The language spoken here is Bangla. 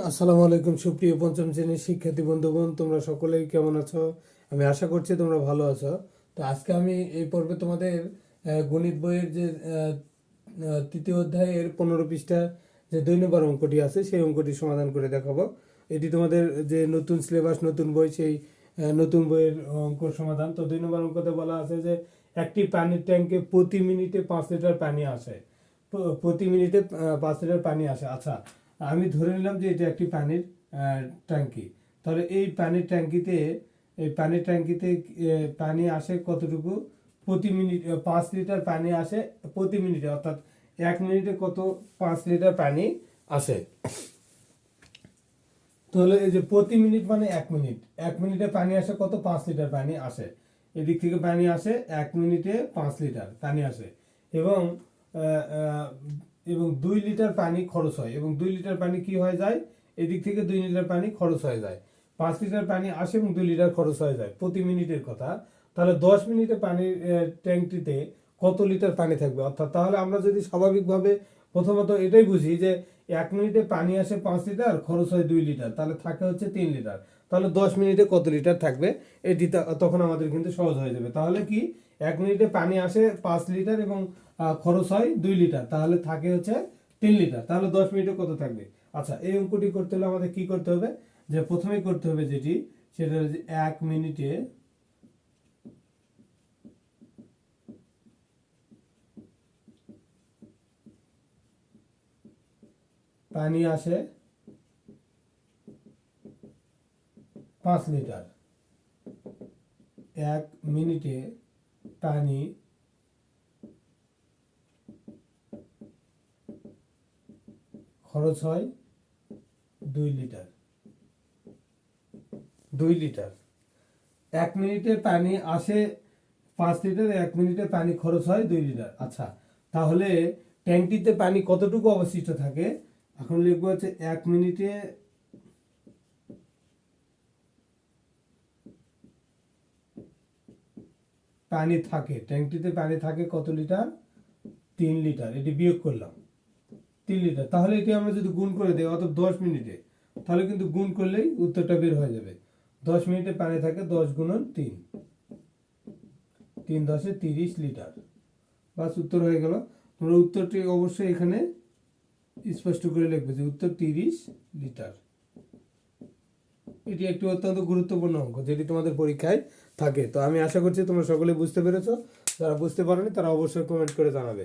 আসসালামু আলাইকুম, সুপ্রিয় পঞ্চম শ্রেণির শিক্ষার্থী বন্ধুগণ, তোমরা সকলেই কেমন আছো? আমি আশা করছি তোমরা ভালো আছো। তো আজকে আমি এই পর্বে তোমাদের গণিত বইয়ের যে তৃতীয় অধ্যায়ের পনেরো পৃষ্ঠা যে দুই নম্বর অঙ্কটি আছে, সেই অঙ্কটি সমাধান করে দেখাবো। এটি তোমাদের যে নতুন সিলেবাস, নতুন বই, সেই নতুন বইয়ের অঙ্ক সমাধান। তো দুই নম্বর অঙ্কতে বলা আছে যে, একটি পানির ট্যাঙ্কে প্রতি মিনিটে পাঁচ লিটার পানি আসে। প্রতি মিনিটে পাঁচ লিটার পানি আসে। আচ্ছা আমি ধরে নিলাম যে এটা একটি পানির ট্যাঙ্কি তাহলে এই পানির ট্যাঙ্কিতে এই পানির ট্যাঙ্কিতে পানি আসে কতটুকু? প্রতি মিনিট পাঁচ লিটার পানি আসে প্রতি মিনিটে, অর্থাৎ এক মিনিটে কত, পাঁচ লিটার পানি আসে। তাহলে এই যে প্রতি মিনিট মানে এক মিনিট, এক মিনিটে পানি আসে কত? পাঁচ লিটার পানি আসে। এদিক থেকে পানি আসে এক মিনিটে পাঁচ লিটার পানি আসে। এবং এবং দুই লিটার পানি খরচ হয়। এবং দুই লিটার পানি কি হয়ে যায়? এদিক থেকে দুই লিটার পানি খরচ হয়ে যায়। পাঁচ লিটার পানি আসে এবং দুই লিটার খরচ হয়ে যায় প্রতি মিনিটের কথা। তাহলে দশ মিনিটে পানির ট্যাঙ্কটিতে কত লিটার পানি থাকবে? অর্থাৎ তাহলে আমরা যদি স্বাভাবিকভাবে প্রথমত এটাই বুঝি যে এক মিনিটে পানি আসে পাঁচ লিটার, খরচ হয় দুই লিটার, তাহলে থাকে হচ্ছে তিন লিটার। তাহলে দশ মিনিটে কত লিটার থাকবে? এটি তখন আমাদের কিন্তু সহজ হয়ে যাবে। তাহলে কি? এক মিনিটে পানি আসে পাঁচ লিটার এবং খরচ হয় দুই লিটার। তাহলে থাকে হচ্ছে তিন লিটার। তাহলে দশ মিনিটে কত থাকবে? আচ্ছা এই অঙ্কটি করতে হলে আমাদের কি করতে হবে? যে প্রথমেই করতে হবে যেটি, সেটা হচ্ছে এক মিনিটে পানি আসে পাঁচ লিটার। এক মিনিটে পানি খরচ হয় দুই লিটার। দুই লিটার। এক মিনিটে পানি আসে পাঁচ লিটার, এক মিনিটে পানি খরচ হয় দুই লিটার। আচ্ছা তাহলে ট্যাঙ্কিতে পানি কতটুকু অবশিষ্ট থাকে? এখন লিখব হচ্ছে এক মিনিটে পানি থাকে। ট্যাঙ্কিতে পানি থাকে কত লিটার? তিন লিটার, এটি বিয়োগ করলাম। তিন লিটার, তাহলে এটি আমরা যদি গুণ করে দেই অত দশ মিনিটে, তাহলে কিন্তু গুণ করলেই উত্তরটা বের হয়ে যাবে। দশ মিনিটে পানি থাকে দশ গুণন তিন। তিন দশে তিরিশ লিটার। বাস উত্তর হয়ে গেল। তোমরা উত্তরটি অবশ্যই এখানে স্পষ্ট করে লিখবে যে উত্তর তিরিশ লিটার। এটি একটি অত্যন্ত গুরুত্বপূর্ণ অঙ্ক, যেটি তোমাদের পরীক্ষায় থাকে। তো আমি আশা করছি তোমরা সকলে বুঝতে পেরেছ। যারা বুঝতে পারোনি, তারা অবশ্যই কমেন্ট করে জানাবে।